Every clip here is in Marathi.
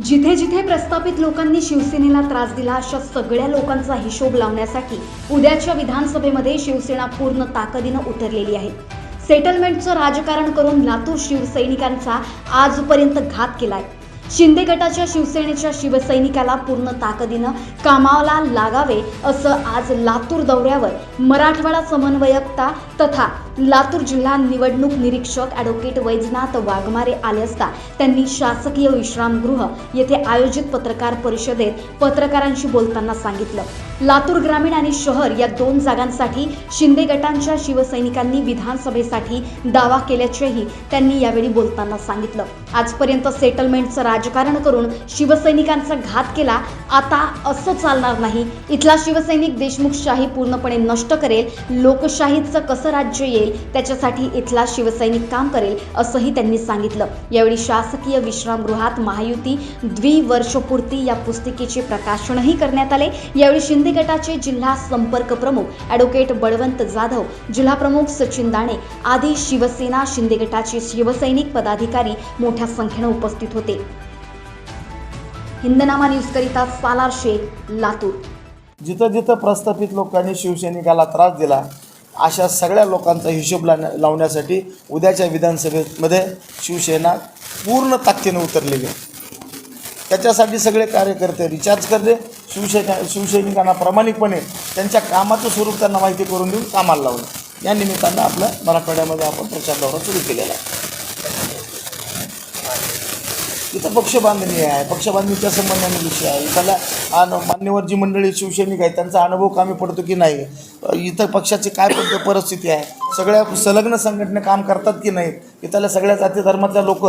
जिथे जिथे प्रस्थापित लोकांनी शिवसेनेला त्रास दिला अशा सगळ्या लोकांचा हिशोब लावण्यासाठी उद्याच्या विधानसभेमध्ये शिवसेना पूर्ण ताकदीनं उतरलेली आहे. सेटलमेंटचं राजकारण करून लातूर शिवसैनिकांचा आजपर्यंत घात केलाय. शिंदे गटाच्या शिवसेनेच्या शिवसैनिकाला पूर्ण ताकदीनं कामाला लागावे असं आज लातूर दौऱ्यावर मराठवाडा समन्वयकता तथा लातूर जिल्हा निवडणूक निरीक्षक ॲडव्होकेट वैजनाथ वाघमारे आले असता त्यांनी शासकीय विश्रामगृह येथे आयोजित पत्रकार परिषदेत पत्रकारांशी बोलताना सांगितलं. लातूर ग्रामीण आणि शहर या दोन जागांसाठी शिंदे गटांच्या शिवसैनिकांनी विधानसभेसाठी दावा केल्याचेही त्यांनी यावेळी बोलताना सांगितलं. आजपर्यंत सेटलमेंटचं राज राजकारण करून शिवसैनिकांचा घात केला आता असं चालणार नाही. इथला शिवसैनिक देशमुखशाही पूर्णपणे नष्ट करेल लोकशाहीचं कसं राज्य येईल त्याच्यासाठी इथला शिवसैनिक काम करेल असंही त्यांनी सांगितलं. यावेळी शासकीय विश्रामगृहात महायुती द्विवर्षपूर्ती या पुस्तिकेचे प्रकाशनही करण्यात आले. यावेळी शिंदे गटाचे जिल्हा संपर्क प्रमुख ॲडव्होकेट बळवंत जाधव जिल्हा प्रमुख सचिन दाणे आदी शिवसेना शिंदे गटाचे शिवसैनिक पदाधिकारी मोठ्या संख्येनं उपस्थित होते. हिंदनामा न्यूजकरिता सालार शेख लातूर. जिथं जिथं प्रस्थापित लोकांनी शिवसैनिकाला त्रास दिला अशा सगळ्या लोकांचा हिशोब लावण्यासाठी उद्याच्या विधानसभेमध्ये शिवसेना पूर्ण ताकदीने उतरलेली आहे. त्याच्यासाठी सगळे कार्यकर्ते रिचार्ज करते. शिवसेना शिवसैनिकांना प्रामाणिकपणे त्यांच्या कामाचं स्वरूप त्यांना माहिती करून देऊन कामाला लावलं या निमित्तानं आपल्या मराठवाड्यामध्ये आपण प्रचार दौरा सुरू केलेला आहे. इथं पक्षबांधणी आहे. पक्षबांधणीच्या संबंधाने विषय आहे. इथल्या अन मान्यवर जी मंडळी शिवसैनिक आहेत त्यांचा अनुभव कामी पडतो की नाही? इथं पक्षाची काय पद्ध परिस्थिती आहे? सगळ्या संलग्न संघटना काम करतात की नाहीत? इथल्या सगळ्या जाती धर्मातल्या लोक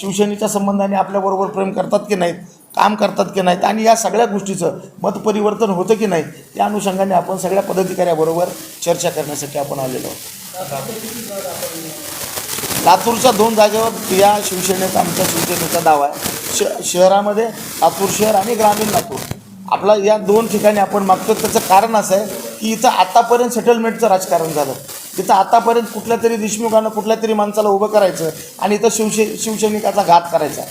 शिवसेनेच्या संबंधाने आपल्याबरोबर प्रेम करतात की नाहीत? काम करतात की नाहीत? आणि या सगळ्या गोष्टीचं मतपरिवर्तन होतं की नाही त्या अनुषंगाने आपण सगळ्या पदाधिकाऱ्याबरोबर चर्चा करण्यासाठी आपण आलेलो आहोत. लातूरच्या दोन जागेवर या शिवसेनेचा आमच्या शिवसेनेचा दावा आहे. श शहरामध्ये लातूर शहर आणि ग्रामीण लातूर. आपला या दोन ठिकाणी आपण मागतो त्याचं कारण असं आहे की इथं आतापर्यंत सेटलमेंटचं राजकारण झालं. इथं आतापर्यंत कुठल्या तरी देशमुखानं कुठल्या तरी माणसाला उभं करायचं आणि इथं शिवसे शिवसैनिकाचा घात करायचा.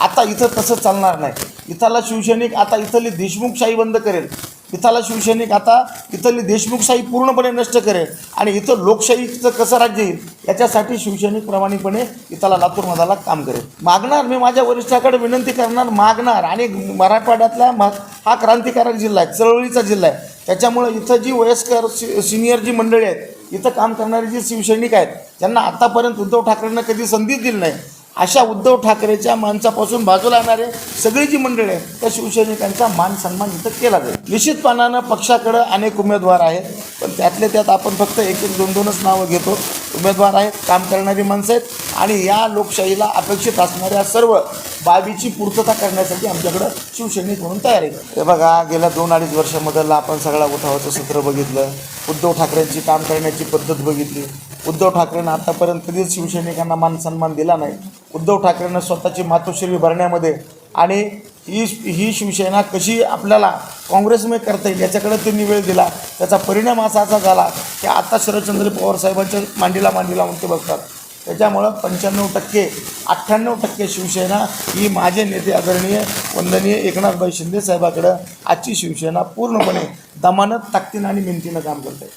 आता इथं तसं चालणार नाही. इथला शिवसैनिक आता इथली देशमुखशाही बंद करेल. इथला शिवसैनिक आता इथली देशमुखशाही पूर्णपणे नष्ट करेल. आणि इथं लोकशाहीचं कसं राज्य येईल याच्यासाठी शिवसैनिक प्रामाणिकपणे इथला लातूर मधाला काम करेल. मागणार मी माझ्या वरिष्ठाकडे विनंती करणार मागणार. आणि मराठवाड्यातला मा हा क्रांतिकारक जिल्हा आहे चळवळीचा जिल्हा आहे. त्याच्यामुळं इथं जी वयस्कर सि सिनियर जी मंडळी आहेत इथं काम करणारे जे शिवसैनिक आहेत ज्यांना आतापर्यंत उद्धव ठाकरेंना कधी संधी दिली नाही. अशा उद्धव ठाकरेच्या माणसापासून बाजूला येणारे सगळी जी मंडळी आहेत त्या शिवसैनिकांचा मान सन्मान इथं केला जाईल. निश्चितपणानं पक्षाकडं अनेक उमेदवार आहेत पण त्यातले त्यात आपण फक्त एक एक दोन दोनच नावं घेतो. उमेदवार आहेत काम करणारी माणसं आहेत आणि या लोकशाहीला अपेक्षित असणाऱ्या सर्व बाबीची पूर्तता करण्यासाठी आमच्याकडं शिवसैनिक म्हणून तयार आहे हे बघा गेल्या दोन अडीच वर्षामधला आपण सगळा उठावाचं सत्र बघितलं उद्धव ठाकरेंची काम करण्याची पद्धत बघितली. उद्धव ठाकरेंना आतापर्यंत कधीच शिवसैनिकांना मान सन्मान दिला नाही. उद्धव ठाकरेंनं स्वतःची मातोश्री भरण्यामध्ये आणि ही ही शिवसेना कशी आपल्याला काँग्रेसमय करता येईल याच्याकडे त्यांनी वेळ दिला. त्याचा परिणाम असा असा झाला की आता शरदचंद्र पवार साहेबांच्या मांडीला मांडीला म्हणते ते त्याच्यामुळं पंच्याण्णव टक्के अठ्ठ्याण्णव टक्के शिवसेना ही माझे नेते आदरणीय वंदनीय एकनाथभाई शिंदे साहेबाकडं आजची शिवसेना पूर्णपणे दमानत ताकदीनं आणि मिंतीनं काम करते.